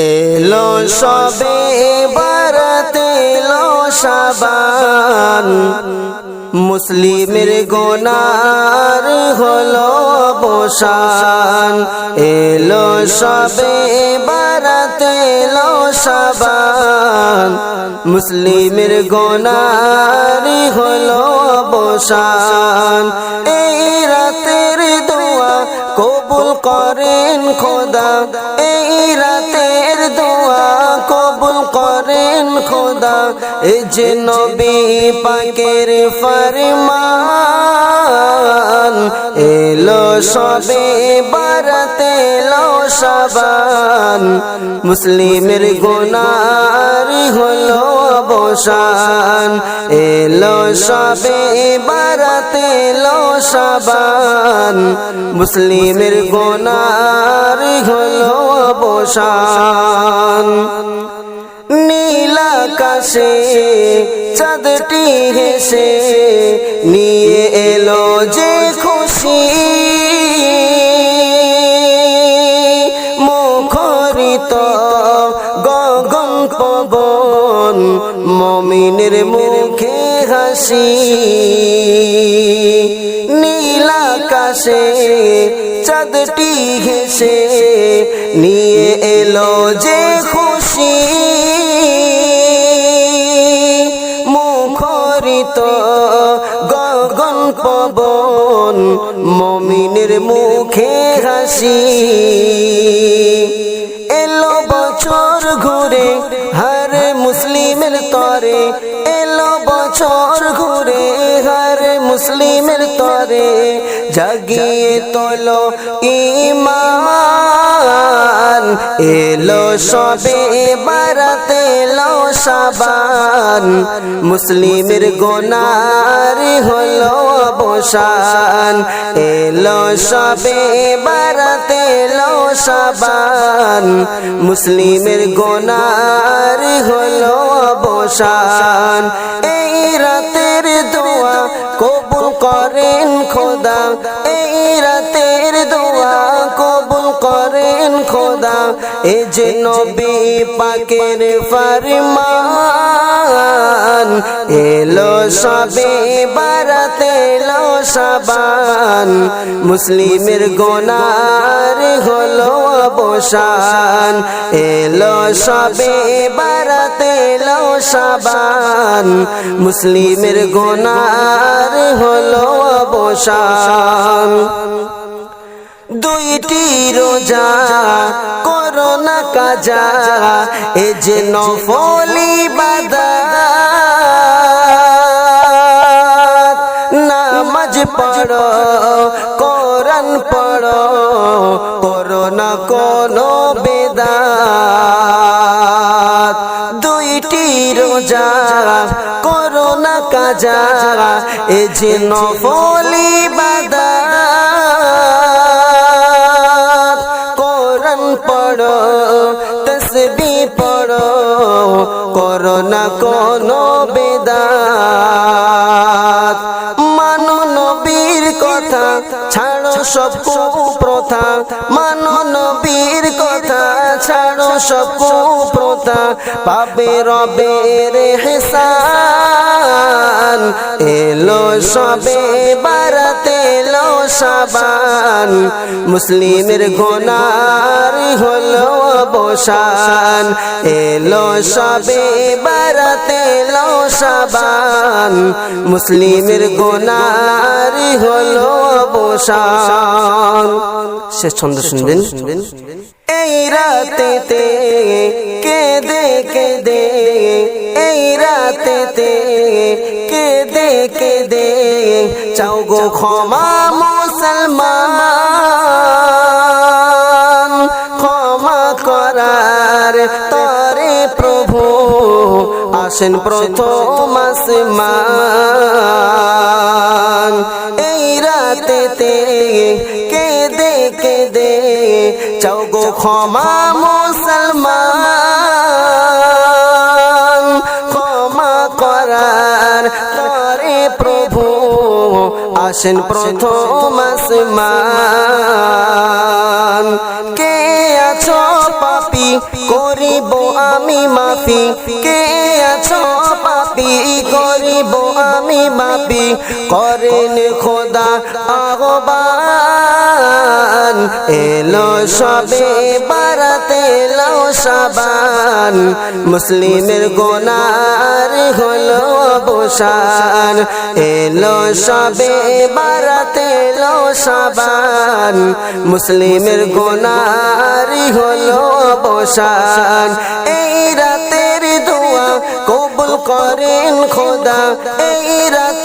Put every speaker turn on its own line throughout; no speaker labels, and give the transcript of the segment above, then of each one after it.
এলো সবে বারাত, এলো সাবান মুসলিমের গোনার হলো বসান এলো সবে বারাত, এলো সাবান মুসলিমের গোনার হলো বসান এই রাতের দোয়া কবুল করেন খোদা। এই যে নবী পাকের ফরমান, এলো সবে বারাত এলো সাবান। মুসলিমের গোনার হলো বসান এলো সবে বারাত এলো সাবান। মুসলিমের গোনার হলো বসান নীলাকাশে চাঁদটি হেসে নিয়ে এলো যে খুশি। মুখরিত গগন পবন মমিনের মুখে হাসি। নীলাকাশে চাঁদটি হেসে নিয়ে এলো যে খুশি। মুখরিত গগন পবন, মমিনের মুখে হাসি। এলো বছর ঘুরে, হর মুসলিমের তরে। এলো বছর ঘুরে, হর মুসলিমের তরে। জাগিয়ে তোলো ইমান। এলো সবে বারাত সাবান, মুসলিমের গোনার হলো বসান এলো সবে বারাত সাবান, মুসলিমের গোনার হলো বসান এই রাতের দোয়া কবুল করেন খোদা এ যে পাকের ফরমান, এলো সবে বারাত এলো সাবান। মুসলিমের গোনার হলো বসান এলো সবে বারাত এলো সাবান। মুসলিমের গোনার হলো বসান দুইটি রোজা করোনা কাজা, এ যে নফলি বাদা নামাজ পড়ো, কোরআন পড়ো করোনা কোনো বেদাত। দুইটি রোজা করোনা কাজা, এ যে নফলি বাদা করোনা কোনো বেদাত। মানো নবীর কথা ছাড়ো সব প্রথা মানো নবীর কথা সব কুপ্রথা পাবে রবের হেসান। এলো সবে বারাত, এলো সাবান। মুসলিমের গোনার হলো বসান এলো সবে বারাত, এলো সাবান। মুসলিমের গোনার হলো বসান শেষ ছন্দ শুনবেন। এই রাতেতে কেঁদে কেঁদে, এই রাতেতে কেঁদে কেঁদে। চাও গো ক্ষমা মুসলমান, ক্ষমা করার তরে প্রভু, আসেন প্রথম আসমান। এই রাতেতে কেঁদে কেঁদে চাও গো ক্ষমা মুসলমান। ক্ষমা করার তরে প্রভু আসেন প্রথম আসমান। কে আছো পাপি, করিব আমি মাফি। কে আছো পাপি, করিব আমি মাফি। করেন খোদা, আহবান এলো সবে বারাতে এলো সাবান। মুসলিমের গোনার হলো অবসান। এলো সবে বারাতে এলো সাবান। মুসলিমের গোনার হলো অবসান। এই রাতের দোয়া কবুল করেন খোদা। এই করেন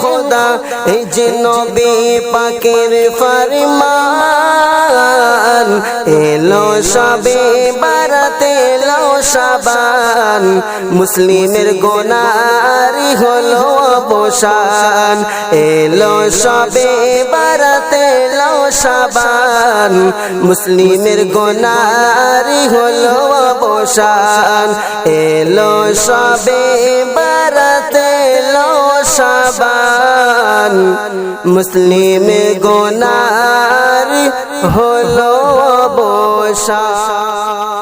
খোদা, এই যে নবী পাকের ফরমান, এলো সবে বারাতে, এলো সাবান, মুসলিমের গোনারি হলো অবসান এলো সবে বারাতে, এলো সাবান, মুসলিমের গোনারি হলো অবসান এলো সবে বারাতে সাবান মুসলিম গোনার হলো অবসান